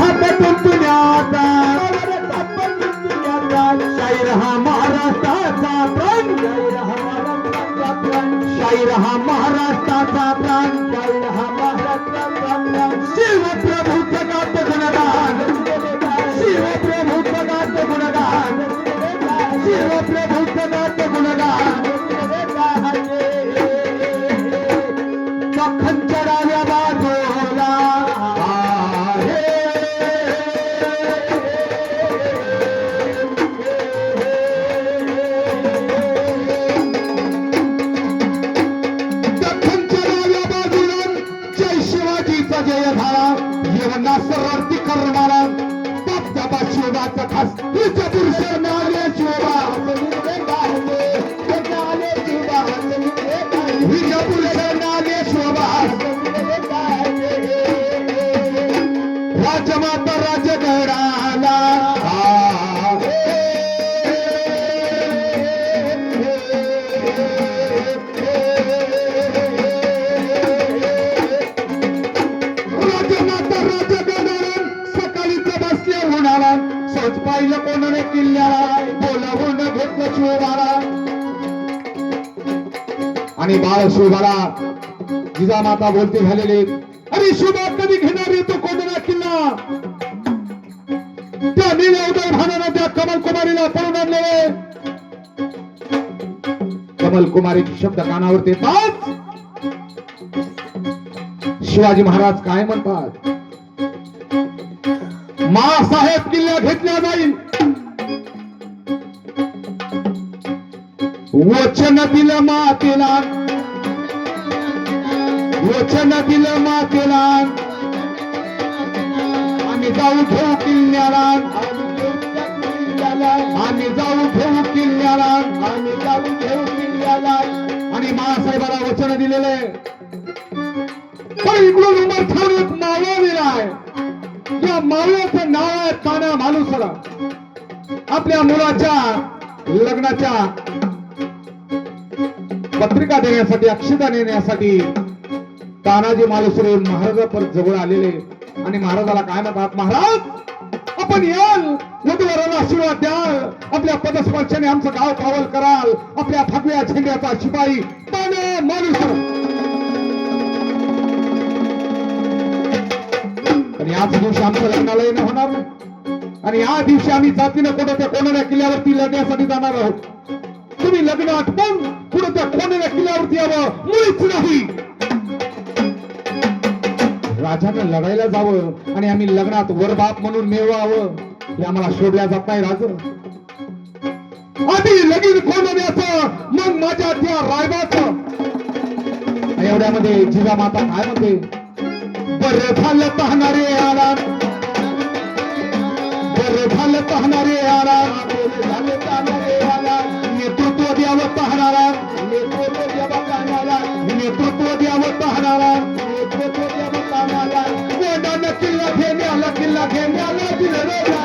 हातातून तुझ्याचा शाहीर हा महाराष्ट्राचा प्राण. शाहीर हा महाराष्ट्राचा प्राण. शिवप्रभू जगात गुणगान. शिवप्रभू जगात गुणगान. शिवप्रभू जगात गुणगान. खंचराव्या बाजूला కర్ణాల దత్త దక్షిణ దత్త కస్ నిత్య పురుష నార్య आणि बाळ शोभाला जिजामाता बोलते झालेले अरे शोभा कधी घेणार येतो कोणता किल्ला? त्या नीला उदय त्या कमल कुमारीला पळून आणलेले. कमल कुमारीचे शब्द कानावर येतात शिवाजी महाराज काय म्हणतात? मासाहेब किल्ला घेतला जाईल. वचन दिलं मातेला. वचन दिलं मातेला. आम्ही जाऊ ठेवू किल्ल्याला. आम्ही जाऊ ठेवू किल्ल्याला. आम्ही जाऊ ठेवू किल्ल्याला. आणि महासाहेबाला वचन दिलेले. पण इकडून उमर ठेवून एक मावळा दिलाय. या मावळ्याचं नाव आहे ताना मालुसरा आपल्या मुलाच्या लग्नाच्या पत्रिका देण्यासाठी अक्षता नेण्यासाठी तानाजी मालुसरे महाराज परत जवळ आलेले. आणि महाराजाला काय म्हणतात? महाराज आपण याल. वधूवराला आशीर्वाद द्याल. आपल्या पदस्पर्शाने आमचं गाव पावल कराल. आपल्या भगव्या झेंड्याचा शिपाई ताना मालुसर. आणि याच दिवशी आमचं लग्नाला होणार. आणि या दिवशी आम्ही जातीनं कोणत्या त्या कोणाऱ्या किल्ल्यावरती लढण्यासाठी जाणार आहोत? तुम्ही लग्न आठवून पुढे त्या कोणाऱ्या किल्ल्यावरती यावं? मुळीच नाही. राजाने लढायला जावं आणि आम्ही लग्नात वरबाप म्हणून मिळवावं हे आम्हाला शोधल्या जात नाही राज. आधी लगीन कोणाचं मग माझ्या त्या रायबाचं. एवढ्यामध्ये जिजा माता काय म्हणते? बरं झालं पाहणारे आला बरं झालं पाहणारे आला झालं पाहणारे आला नेतृत्व द्यावं पाहणारा. नेतृत्व द्यावं पाहणारा. नेतृत्व द्यावं पाहणारा. नेतृत्व द्यावं पाहणारा कोणानं किल्ला घेण्याला किल्ला किल्ला घेण्याला दिलं किल्ला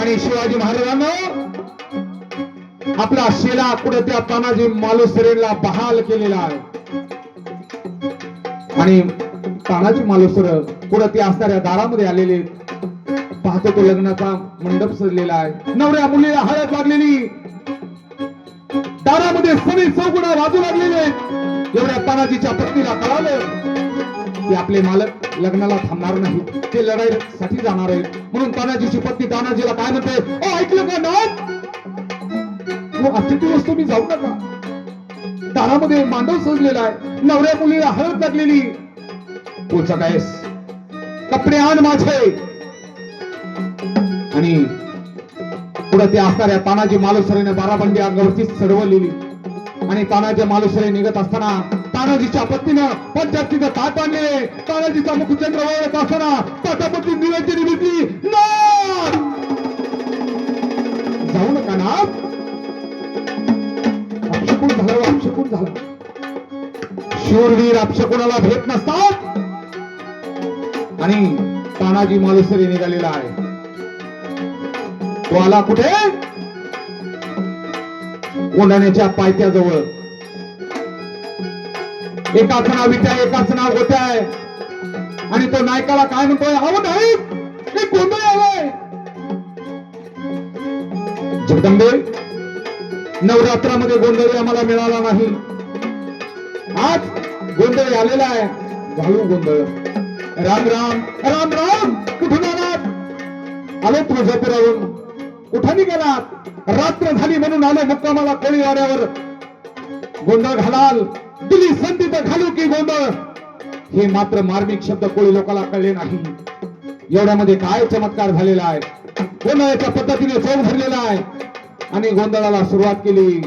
आणि शिवाजी महाराजांना आपला शिला कुठे त्या तानाजी मालुसरेला बहाल केलेला आहे. आणि तानाजी मालुसर पुढे ते असणाऱ्या दारामध्ये आलेले पाहतो तो लग्नाचा मंडप सजलेला आहे. नवऱ्या मुलीला हळद लागलेली दारामध्ये सगळे चौगुणा वाजू लागलेले एवढ्या तानाजीच्या पत्नीला कळालं की आपले मालक लग्नाला थांबणार नाही. ते लढाईसाठी जाणार आहे. म्हणून तानाजीची पत्नी तानाजीला काय म्हणते? "ओ, ऐकलं का ना तो अतिथी वस्तू मी जाऊ नका. दारामध्ये मांडव सजलेला आहे. नवऱ्या मुलीला हळद लागलेली. पुढचा काय कपडे आण माझे. आणि पुढे ते असणाऱ्या तानाजी मालुसरेने बाराबंडी अंगावरती चढवलेली आणि तानाजी मालुसरे निघत असताना तानाजीच्या पत्नीनं पंचायतीनं ताट आणले. तानाजीचा मुखचंद्र वळत असताना ताटापती निवेदन घेतली जाऊ नका ना अपशकून झालं अपशकून झालं. शूरवीर अपशकुनाला भेट नसतात. आणि तानाजी मालुसरे निघालेला आहे. तो आला कुठे? कोंढाण्याच्या पायथ्याजवळ. एकाच नाव विट्या एकाच नाव होत्या आणि तो नायकाला काय म्हणतोय? अहो नाईक मी गोंधळ आलाय जगदंबे नवरात्रामध्ये गोंधळी आम्हाला मिळाला नाही. आज गोंधळ आलेला आहे. घालू गोंधळ. राम राम राम राम. कुठून आलात? आलो तुळजापुरावरून. कुठं निघालात रात्र झाली म्हणून आलो मुक्कामाला कोळी वाड्यावर गोंधळ घालाल. दिली संधी तर घालू की गोंधळ. हे मात्र मार्मिक शब्द कोळी लोकांना कळले नाही. एवढ्यामध्ये काय चमत्कार झालेला आहे? गोंधळाच्या पद्धतीने चोख भरलेला आहे. आणि गोंधळाला सुरुवात केली.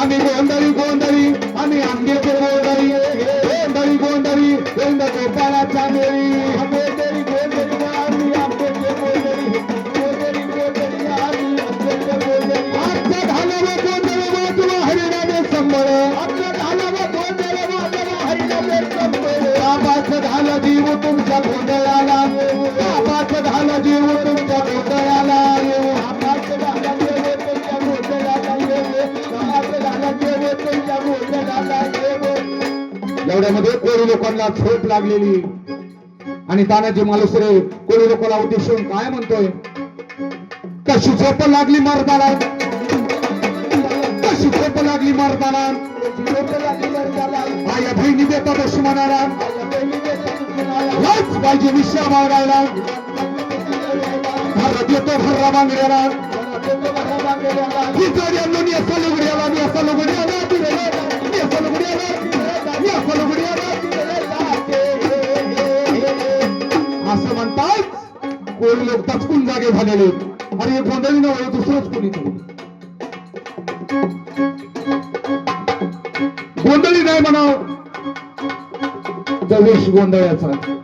आम्ही गोंधळी गोंधळी आम्ही आंब्याचे झालं जीव तुमच्या झालं जीव तुमच्या झालं जीव तुमच्या एवढ्यामध्ये कोळी लोकांना झोप लागलेली. आणि तानाजी मालुसरे कोळी लोकांना उद्देशून काय म्हणतोय? कशी झोप लागली मारताना कशी झोप लागली मर्दाला माझ्या बहिणी देता दुश्मनाला लाच पाहिजे विश्वा मागायला भारत येतो भरला बांगड्याला ही जड यांना मी असा लुगड्याला मी असा लुगड्याला मी असा लुगड्याला मी असा लुगड्याला असं म्हणतात कोणी लोक दचकून जागे झालेले अरे हे गोंधळी नव्हे दुसरंच कोणी गोंधळी नाही म्हणाव. गणेश गोंधळाचा.